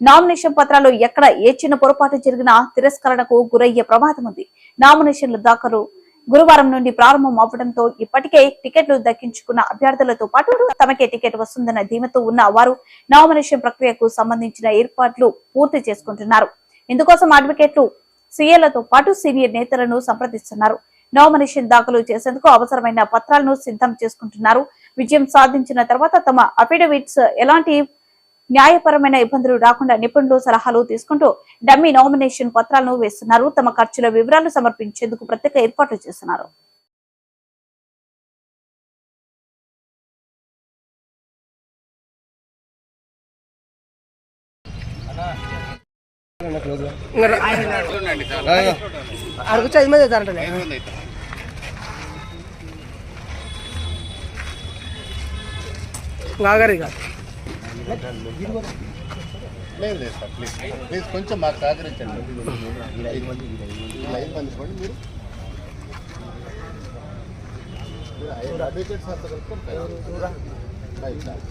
Nomination పత్రాలు ఎక్కడ ఏ చిన్న పొరపాటు జరిగినా తిరస్కరణకు గురయ్యే ప్రమాదం ఉంది. నామినేషన్ల దాఖలు గురువారం నుండి ప్రారంభం అవ్వడంతో ఇప్పటికే టికెట్లు దక్కించుకున్న అభ్యర్థులతో పాటు తమకే టికెట్ వస్తుందన్న ధీమతో ఉన్న వారు నామినేషన్ ప్రక్రియకు సంబంధించిన ఏర్పాట్లు పూర్తి చేసుకుంటున్నారు. ఇందుకోసం అడ్వకేట్లు సీఏలతో పాటు సీనియర్ నేతలను సంప్రదిస్తున్నారు. నామినేషన్ దాఖలు చేసేందుకు అవసరమైన పత్రాలను సిద్ధం చేసుకుంటున్నారు. విజయం సాధించిన తర్వాత తమ అఫిడవిట్స్ ఎలాంటి న్యాయపరమైన ఇబ్బందులు రాకుండా నిపుణులు సలహాలు తీసుకుంటూ డమ్మీ నామినేషన్ పత్రాలను వేస్తున్నారు. తమ ఖర్చుల వివరాలు సమర్పించేందుకు ప్రత్యేక ఏర్పాట్లు చేస్తున్నారు. అడుగుచ్చు ఐదు మంది అవుతారంటే ఆగరు ఇక లేదు లేదు సార్ ప్లీజ్ ప్లీజ్ కొంచెం మాకు సహకరించండి. ఇలా ఐదు మంది ఇలా మీరు అడ్వకేట్ సార్తో కలుపుకొని రైట్ సార్.